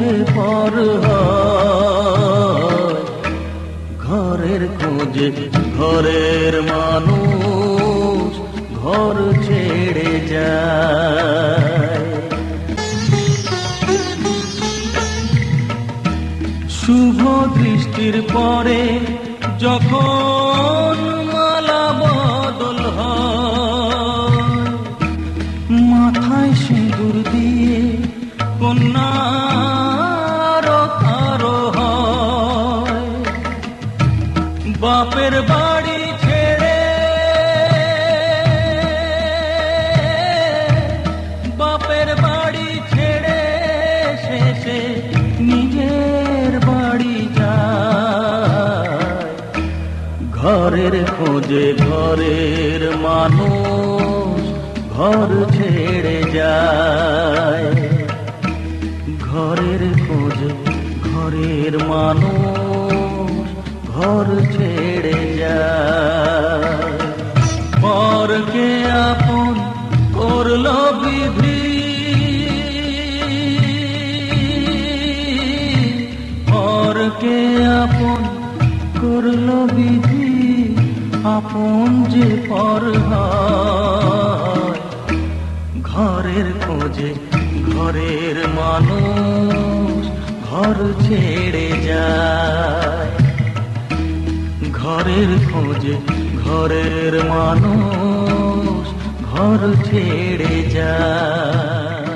যে পর ঘরের খোঁজে ঘরের মানুষ ঘর ছেড়ে যায়। শুভ দৃষ্টির পরে যখন বাপের বাড়ি ছেড়ে। বাপের বাড়ি ছেড়ে শেষে নিজের বাড়ি যায়। ঘরের খোঁজে ঘরের মানুষ ঘর ছেড়ে যায়। ঘরের খোঁজে ঘরের মানুষ ঘর পরকে আপন করল বিধি। পরকে আপন করল বিধি, আপন যে পর ঘরের খোঁজে ঘরের মানুষ, ঘর ছেড়ে যায়। ঘরের খোঁজে ঘরের মানুষ ঘর ছেড়ে যায়।